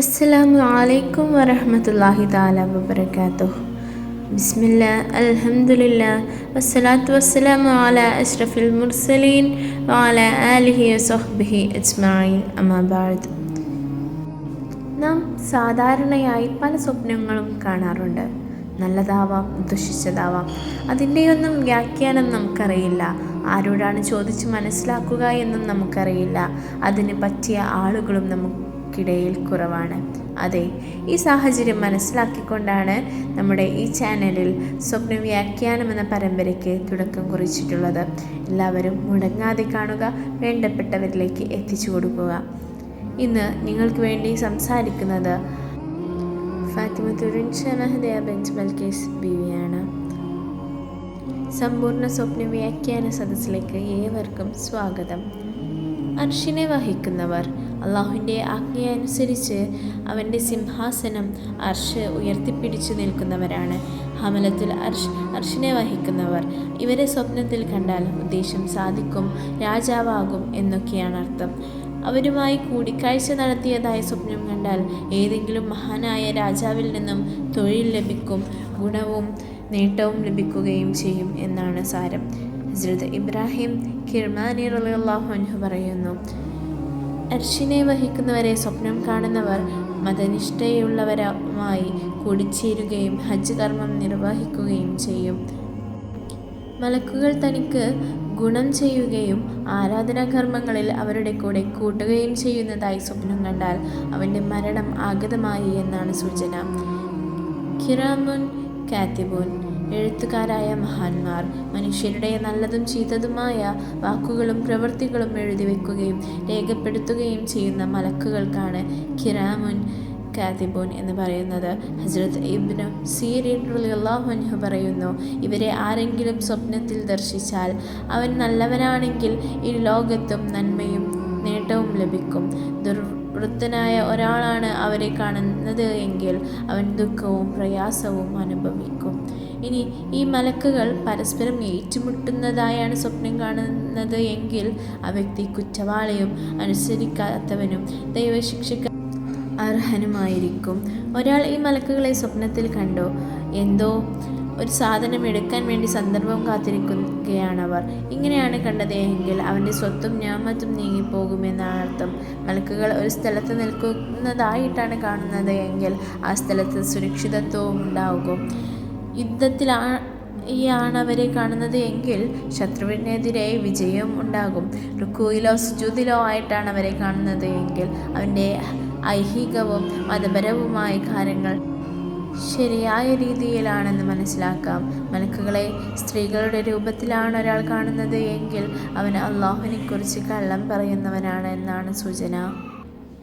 അസ്സലാമു അലൈക്കും വറഹ്മത്തുള്ളാഹി താല വബർക്കാത്തു ബിസ്മില്ല അൽഹംദുലില്ല വസ്സലാത്തു വസ്സലാമു അലാ അഷ്റഫിൽ മുർസലീൻ വാല ആലിഹി വസഹ്ബിഹി അജ്മായി അമാബാദ് നാം സാധാരണയായി പല സ്വപ്നങ്ങളും കാണാറുണ്ട്. നല്ലതാവാം ദുഷിച്ചതാവാം. അതിന്റെയൊന്നും വ്യാഖ്യാനം നമുക്കറിയില്ല. ആരോടാണ് ചോദിച്ച് മനസ്സിലാക്കുക എന്നും നമുക്കറിയില്ല. അതിന് പറ്റിയ ആളുകളും നമുക്കിടയിൽ കുറവാണ്. അതെ ഈ സാഹചര്യം മനസ്സിലാക്കിക്കൊണ്ടാണ് നമ്മുടെ ഈ ചാനലിൽ സ്വപ്ന വ്യാഖ്യാനം എന്ന പരമ്പരയ്ക്ക് തുടക്കം കുറിച്ചിട്ടുള്ളത്. എല്ലാവരും മുടങ്ങാതെ കാണുക വേണ്ടപ്പെട്ടവരിലേക്ക് എത്തിച്ചു കൊടുക്കുക. ഇന്ന് നിങ്ങൾക്ക് വേണ്ടി സംസാരിക്കുന്നത് ഫാത്തിമത്തുറിൻ ഷനഹദയ സമ്പൂർണ സ്വപ്ന വ്യാഖ്യാന സദസ്സിലേക്ക് ഏവർക്കും സ്വാഗതം. അർഷിനെ വഹിക്കുന്നവർ അള്ളാഹുവിന്റെ ആജ്ഞയനുസരിച്ച് അവന്റെ സിംഹാസനം അർഷ് ഉയർത്തിപ്പിടിച്ചു നിൽക്കുന്നവരാണ്. ഹമലത്തുൽ അർഷ് അർഷിനെ വഹിക്കുന്നവർ. ഇവരെ സ്വപ്നത്തിൽ കണ്ടാൽ ഉദ്ദേശം സാധിക്കും രാജാവാകും എന്നൊക്കെയാണ് അർത്ഥം. അവരുമായി കൂടിക്കാഴ്ച നടത്തിയതായ സ്വപ്നം കണ്ടാൽ ഏതെങ്കിലും മഹാനായ രാജാവിൽ നിന്നും തൊഴിൽ ലഭിക്കും ഗുണവും നേട്ടവും ലഭിക്കുകയും ചെയ്യും എന്നാണ് സാരം. ഹസ്രത്ത് ഇബ്രാഹിം കിർമാനി അൻഹു പറയുന്നു അർഷിനെ വഹിക്കുന്നവരെ സ്വപ്നം കാണുന്നവർ മതനിഷ്ഠയുള്ളവരുമായി കൂടിച്ചേരുകയും ഹജ്ജ് കർമ്മം നിർവഹിക്കുകയും ചെയ്യും. മലക്കുകൾ തനിക്ക് ഗുണം ചെയ്യുകയും ആരാധനാകർമ്മങ്ങളിൽ അവരുടെ കൂടെ കൂട്ടുകയും ചെയ്യുന്നതായി സ്വപ്നം കണ്ടാൽ അവന്റെ മരണം ആഗതമായി എന്നാണ് സൂചന. കിറാമുൻ കാത്തിബുൻ. എഴുത്തുകാരായ മഹാന്മാർ മനുഷ്യരുടെ നല്ലതും ചീത്തതുമായ വാക്കുകളും പ്രവൃത്തികളും എഴുതി വെക്കുകയും രേഖപ്പെടുത്തുകയും ചെയ്യുന്ന മലക്കുകൾക്കാണ് കിരാമുൻ കാതിബോൻ എന്ന് പറയുന്നത്. ഹസ്രത്ത് ഇബ്നു സീരിൻ റളിയല്ലാഹു പറയുന്നു ഇവരെ ആരെങ്കിലും സ്വപ്നത്തിൽ ദർശിച്ചാൽ അവൻ നല്ലവനാണെങ്കിൽ ഈ ലോകത്തും നന്മയും നേട്ടവും ലഭിക്കും. ദുർവൃത്തനായ ഒരാളാണ് അവരെ കാണുന്നത് എങ്കിൽ അവൻ ദുഃഖവും പ്രയാസവും അനുഭവിക്കും. ഇനി ഈ മലക്കുകൾ പരസ്പരം ഏറ്റുമുട്ടുന്നതായാണ് സ്വപ്നം കാണുന്നത് എങ്കിൽ ആ വ്യക്തി കുറ്റവാളിയും അനുസരിക്കാത്തവനും ദൈവശിക്ഷിക്ക അർഹനുമായിരിക്കും. ഒരാൾ ഈ മലക്കുകളെ സ്വപ്നത്തിൽ കണ്ടോ? എന്തോ ഒരു സാധനം എടുക്കാൻ വേണ്ടി സന്ദർഭം കാത്തിരിക്കുകയാണവർ ഇങ്ങനെയാണ് കണ്ടത് എങ്കിൽ അവന്റെ സ്വത്തും ഞാമത്തും നീങ്ങിപ്പോകുമെന്നാണ് അർത്ഥം. മലക്കുകൾ ഒരു സ്ഥലത്ത് നിൽക്കുന്നതായിട്ടാണ് കാണുന്നത് എങ്കിൽ ആ സ്ഥലത്ത് സുരക്ഷിതത്വവും ഉണ്ടാകും. യുദ്ധത്തിലാണ് ഈ ആണവരെ കാണുന്നത് എങ്കിൽ ശത്രുവിനെതിരെ വിജയം ഉണ്ടാകും. റുക്കുയിലോ സുജൂതിലോ ആയിട്ടാണ് അവരെ കാണുന്നത് എങ്കിൽ അവന്റെ ഐഹികവും മതപരവുമായ കാര്യങ്ങൾ ശരിയായ രീതിയിലാണെന്ന് മനസ്സിലാക്കാം. മലക്കുകളെ സ്ത്രീകളുടെ രൂപത്തിലാണ് ഒരാൾ കാണുന്നത് എങ്കിൽ അവൻ അള്ളാഹുവിനെക്കുറിച്ച് കള്ളം പറയുന്നവനാണ് എന്നാണ് സൂചന.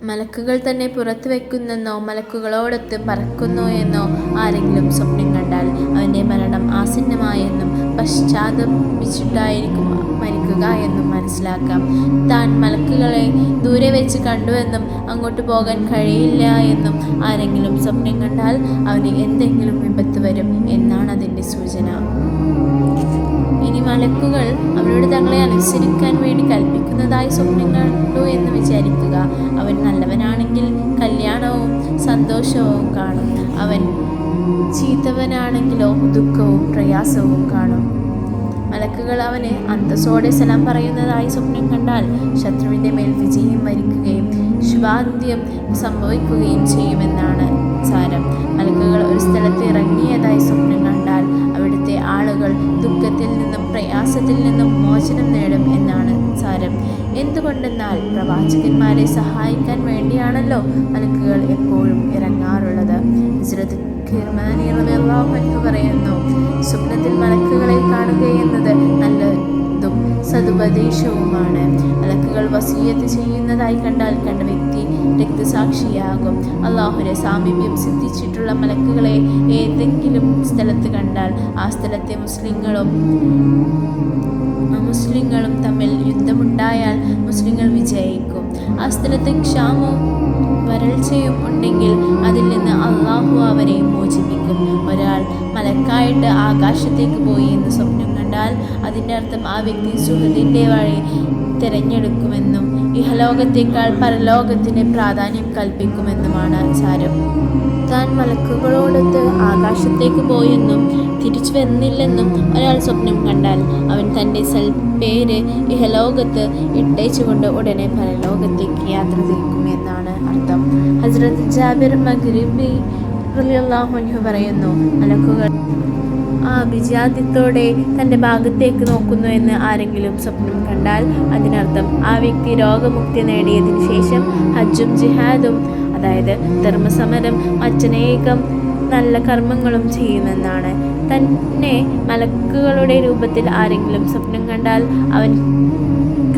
മലക്കുകൾ തന്നെ പുറത്തു വെക്കുന്നെന്നോ മലക്കുകളോടൊത്ത് പറക്കുന്നു എന്നോ ആരെങ്കിലും സ്വപ്നം കണ്ടാൽ അവന്റെ മരണം ആസന്നമായെന്നും പശ്ചാത്തപിച്ചിട്ടായിരിക്കും മരിക്കുക എന്നും മനസ്സിലാക്കാം. താൻ മലക്കുകളെ ദൂരെ വെച്ച് കണ്ടുവെന്നും അങ്ങോട്ട് പോകാൻ കഴിയില്ല എന്നും ആരെങ്കിലും സ്വപ്നം കണ്ടാൽ അവന് എന്തെങ്കിലും വിപത്ത് വരും എന്നാണ് അതിന്റെ സൂചന. ഇനി മലക്കുകൾ അവരോട് തങ്ങളെ അനുസരിക്കാൻ വേണ്ടി കൽപ്പിക്കുന്നതായി സ്വപ്നം കണ്ടു എന്ന് വിചാരിക്കുക. അവൻ നല്ലവനാണെങ്കിൽ കല്യാണവും സന്തോഷവും കാണും. അവൻ ചീത്തവനാണെങ്കിലോ ദുഃഖവും പ്രയാസവും കാണും. മലക്കുകൾ അവന് അന്തസ്സോടെ സലാം പറയുന്നതായി സ്വപ്നം കണ്ടാൽ ശത്രുവിന്റെ മേൽ വിജയം വരിക്കുകയും ശുഭാന്ത്യം സംഭവിക്കുകയും ചെയ്യുമെന്നാണ് സാരം. മലക്കുകൾ ഒരു സ്ഥലത്ത് ഇറങ്ങിയതായി സ്വപ്നം കണ്ടാൽ ആളുകൾ ദുഃഖത്തിൽ നിന്നും പ്രയാസത്തിൽ നിന്നും മോചനം നേടും എന്നാണ് സാരം. എന്തുകൊണ്ടെന്നാൽ പ്രവാചകന്മാരെ സഹായിക്കാൻ വേണ്ടിയാണല്ലോ മലക്കുകൾ എപ്പോഴും ഇറങ്ങാറുള്ളത്. പറയുന്നു സ്വപ്നത്തിൽ മലക്കുകളെ കാണുക എന്നത് നല്ലതും സതുപദേശവുമാണ്. മലക്കുകൾ വസീയത്ത് ചെയ്യുന്നതായി കണ്ടാൽ കണ്ട വ്യക്തി രക്തസാക്ഷിയാകും അള്ളാഹുരെ സാമീപ്യം സിദ്ധിച്ചിട്ടുള്ള മലക്കുകളെ ഏതെങ്കിലും സ്ഥലത്ത് കണ്ടാൽ ആ സ്ഥലത്തെ മുസ്ലിങ്ങളും മുസ്ലിങ്ങളും തമ്മിൽ യുദ്ധമുണ്ടായാൽ മുസ്ലിങ്ങൾ വിജയിക്കും. ആ സ്ഥലത്ത് ക്ഷാമവും വരൾച്ചയും ഉണ്ടെങ്കിൽ അതിൽ നിന്ന് അള്ളാഹു അവരെ മോചിപ്പിക്കും. ഒരാൾ മലക്കായിട്ട് ആകാശത്തേക്ക് പോയി എന്ന് സ്വപ്നം കണ്ടാൽ അതിന്റെ അർത്ഥം ആ വ്യക്തി സുഹൃത്തിന്റെ വഴി തിരഞ്ഞെടുക്കുമെന്നും ഇഹലോകത്തേക്കാൾ പരലോകത്തിന് പ്രാധാന്യം കൽപ്പിക്കുമെന്നുമാണ് സാരം താൻ മലക്കുകളോടൊത്ത് ആകാശത്തേക്ക് പോയെന്നും തിരിച്ചു വന്നില്ലെന്നും ഒരാൾ സ്വപ്നം കണ്ടാൽ അവൻ തന്റെ സൽ പേര് ഇഹലോകത്ത് ഇട്ടേച്ചുകൊണ്ട് ഉടനെ പരലോകത്തേക്ക് യാത്ര തിരിക്കുമെന്നാണ് അർത്ഥം. ഹസ്രത്ത് ജാബിർ മഗ്രിബി റളിയല്ലാഹു പറയുന്നു മലക്കുകൾ ആ വിജയാദിത്യത്തോടെ തന്റെ ഭാഗത്തേക്ക് നോക്കുന്നു എന്ന് ആരെങ്കിലും സ്വപ്നം കണ്ടാൽ അതിനർത്ഥം ആ വ്യക്തി രോഗമുക്തി നേടിയതിനു ശേഷം ഹജ്ജും ജിഹാദും അതായത് ധർമ്മസമരം അച്ഛനേകം നല്ല കർമ്മങ്ങളും ചെയ്യുമെന്നാണ്. തന്നെ മലക്കുകളുടെ രൂപത്തിൽ ആരെങ്കിലും സ്വപ്നം കണ്ടാൽ അവൻ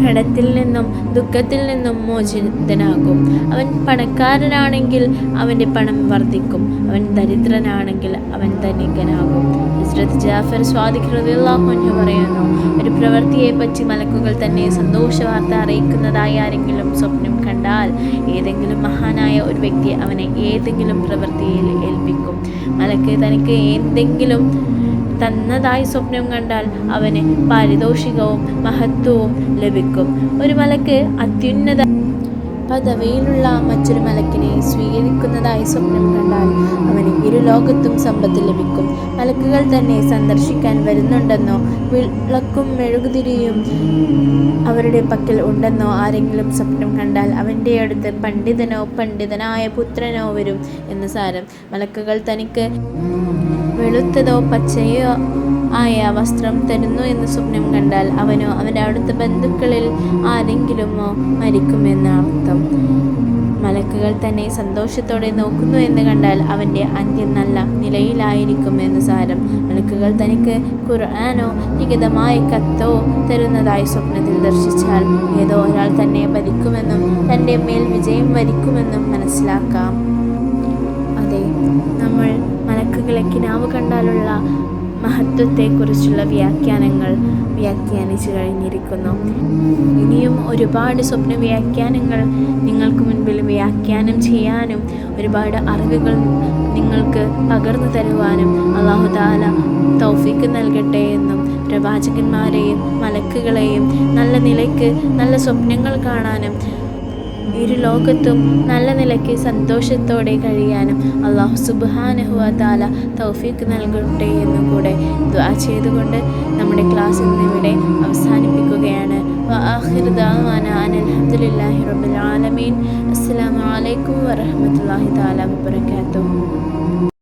ഘടത്തിൽ നിന്നും ദുഃഖത്തിൽ നിന്നും മോചിതനാകും. അവൻ പണക്കാരനാണെങ്കിൽ അവന്റെ പണം വർദ്ധിക്കും. അവൻ ദരിദ്രനാണെങ്കിൽ അവൻ ധനികനാകും. ഹസ്രത്ത് ജാഫർ സ്വാദിഖ്ലാഹുഞ്ഞു പറയുന്നു ഒരു പ്രവൃത്തിയെ പറ്റി മലക്കുകൾ തന്നെ സന്തോഷ വാർത്ത അറിയിക്കുന്നതായി ആരെങ്കിലും സ്വപ്നം കണ്ടാൽ ഏതെങ്കിലും മഹാനായ ഒരു വ്യക്തി അവനെ ഏതെങ്കിലും പ്രവൃത്തിയിൽ ഏൽപ്പിക്കും. മലക്ക് തനിക്ക് എന്തെങ്കിലും തന്നതായി സ്വപ്നം കണ്ടാൽ അവന് പാരിതോഷികവും മഹത്വവും ലഭിക്കും. ഒരു മലക്ക് അത്യുന്നത പദവിയിലുള്ള മറ്റൊരു മലക്കിനെ സ്വീകരിക്കുന്നതായി സ്വപ്നം കണ്ടാൽ അവന് ഇരുലോകത്തും സമ്പത്ത് ലഭിക്കും. മലക്കുകൾ തന്നെ സന്ദർശിക്കാൻ വരുന്നുണ്ടെന്നോ വിളക്കും മെഴുകുതിരിയും അവരുടെ പക്കൽ ഉണ്ടെന്നോ ആരെങ്കിലും സ്വപ്നം കണ്ടാൽ അവന്റെ അടുത്ത് പണ്ഡിതനോ പണ്ഡിതനായ പുത്രനോ വരും എന്ന് സാരം. മലക്കുകൾ തനിക്ക് വെളുത്തതോ പച്ചയോ ആയ വസ്ത്രം തരുന്നു എന്ന് സ്വപ്നം കണ്ടാൽ അവനോ അവന്റെ അടുത്ത ബന്ധുക്കളിൽ ആരെങ്കിലുമോ മരിക്കുമെന്ന് അർത്ഥം. മലക്കുകൾ തന്നെ സന്തോഷത്തോടെ നോക്കുന്നു എന്ന് കണ്ടാൽ അവന്റെ അന്ത്യം നല്ല നിലയിലായിരിക്കും എന്ന് സാരം. മലക്കുകൾ തനിക്ക് ഖുർആാനോ ലിഖിതമായ കത്തോ തരുന്നതായി സ്വപ്നത്തിൽ ദർശിച്ചാൽ ഏതോ ഒരാൾ തന്നെ ഭരിക്കുമെന്നും തന്റെ മേൽ വിജയം വരിക്കുമെന്നും മനസ്സിലാക്കാം. അതെ നമ്മൾ മലക്കുകളെ കിനാവ് കണ്ടാലുള്ള മഹത്വത്തെക്കുറിച്ചുള്ള വ്യാഖ്യാനങ്ങൾ വ്യാഖ്യാനിച്ചു കഴിഞ്ഞിരിക്കുന്നു. ഇനിയും ഒരുപാട് സ്വപ്ന വ്യാഖ്യാനങ്ങൾ നിങ്ങൾക്ക് മുൻപിൽ വ്യാഖ്യാനം ചെയ്യാനും ഒരുപാട് അറിവുകൾ നിങ്ങൾക്ക് പകർന്നു തരുവാനും അള്ളാഹുദാല തൗഫീക്ക് നൽകട്ടെ എന്നും പ്രവാചകന്മാരെയും മലക്കുകളെയും നല്ല നിലയ്ക്ക് നല്ല സ്വപ്നങ്ങൾ കാണാനും ഇരു ലോകത്തും നല്ല നിലയ്ക്ക് സന്തോഷത്തോടെ കഴിയാനും അള്ളാഹു സുബാനഹുവ താല തൗഫീക്ക് നൽകട്ടെ എന്നും കൂടെ ദ്വാ ചെയ്തുകൊണ്ട് നമ്മുടെ ക്ലാസ് ഇന്നിവിടെ അവസാനിപ്പിക്കുകയാണ്. ആലമീൻ. അസ്സാം വലൈക്കും വരഹമുല്ലാ താല വാബർക്കാത്തു